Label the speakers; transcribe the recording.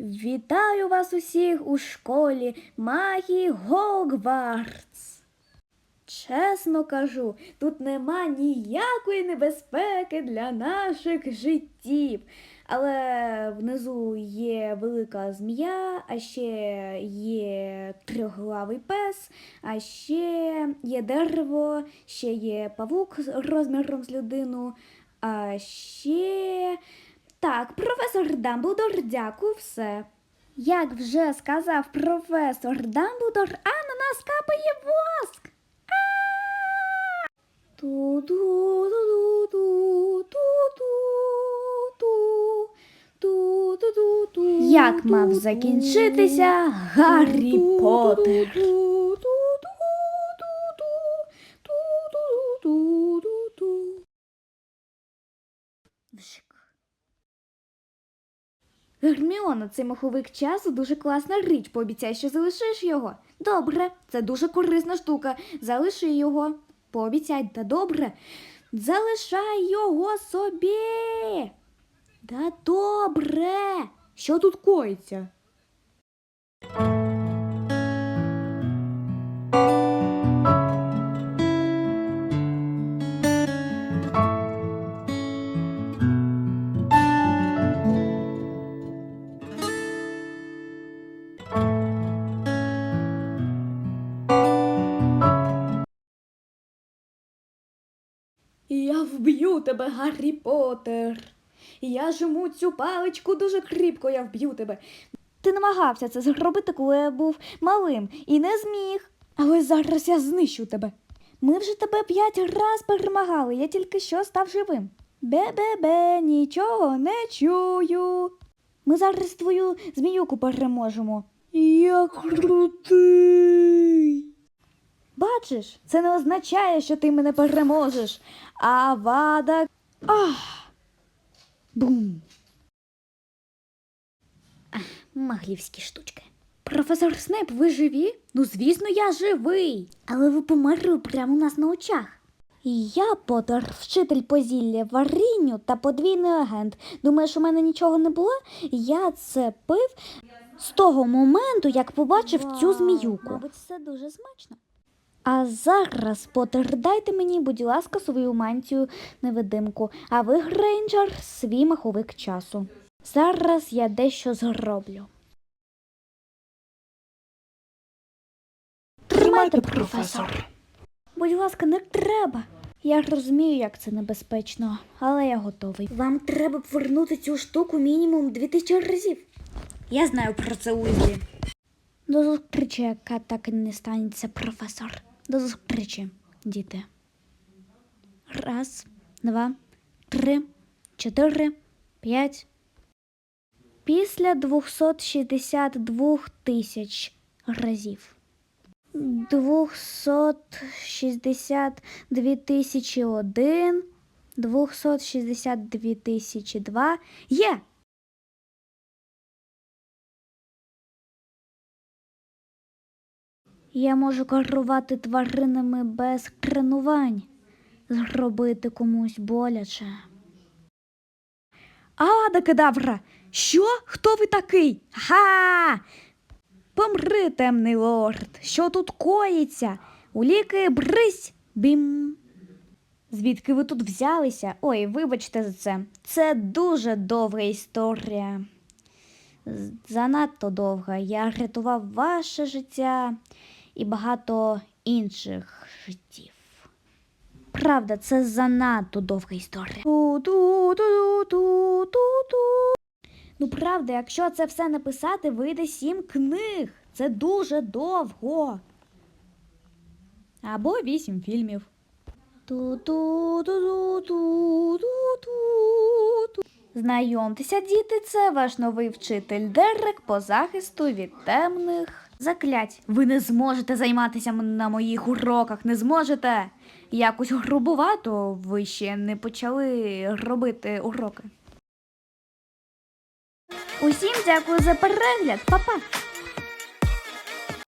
Speaker 1: Вітаю вас усіх у школі магії Гогвартс. Чесно кажу, тут нема ніякої небезпеки для наших життів. Але внизу є велика змія, а ще є трьохглавий пес, а ще є дерево, ще є павук розміром з людину, а ще. Так, професор Дамблдор, дякую, все. Як вже сказав професор Дамблдор, а на нас капає воск. Як мав закінчитися Гаррі Поттер? Герміона, цей маховик часу дуже класна річ. Пообіцяй, що залишиш його. Добре, це дуже корисна штука. Залиши його. Пообіцяй, та добре. Залишай його собі. Да добре. Що тут коїться? Я вб'ю тебе, Гаррі Поттер. Я жму цю паличку дуже кріпко, я вб'ю тебе. Ти намагався це зробити, коли я був малим, і не зміг. Але зараз я знищу тебе. Ми вже тебе п'ять раз перемагали, я тільки що став живим. Бе-бе-бе, нічого не чую. Ми зараз твою зміюку переможемо. Я крутий. Бачиш, це не означає, що ти мене переможеш. А вада. Ах! Бум. Маглівські штучки. Професор Снейп, ви живі? Ну, звісно, я живий. Але ви померли прямо у нас на очах. Я Поттер, вчитель по зілля варінню та подвійний агент. Думаєш, у мене нічого не було? Я це пив з того моменту, як побачив цю зміюку. Мабуть, це дуже смачно. А зараз, Поттер, дайте мені, будь ласка, свою мантію невидимку, а ви, Грейнджер, свій маховик часу. Зараз я дещо зроблю. Тримайте, професор. Будь ласка, не треба. Я розумію, як це небезпечно, але я готовий. Вам треба повернути цю штуку мінімум 2000 разів. Я знаю про це Уізлі. До зустрічі, яка так і не станеться, професор. До зустрічі, діти. Раз, два, три, чотири, п'ять. Після 262 тисяч разів. 262 тисячі один, 262 тисячі два. Є! Я можу керувати тваринами без тренувань, зробити комусь боляче. Ада кедавра! Що? Хто ви такий? Ха! Помри, темний лорд! Що тут коїться? У ліки брись! Бім! Звідки ви тут взялися? Ой, вибачте за це. Це дуже довга історія. Занадто довга. Я рятував ваше життя і багато інших життів. Правда, це занадто довга історія. Ну, правда, якщо це все написати, вийде сім книг. Це дуже довго. Або вісім фільмів. Ту-ту-ту-ту-ту-ту-ту. Знайомтеся, діти, це ваш новий вчитель Дерек по захисту від темних заклять. Ви не зможете займатися на моїх уроках, не зможете. Якось грубувато ви ще не почали робити уроки. Усім дякую за перегляд, Па-па!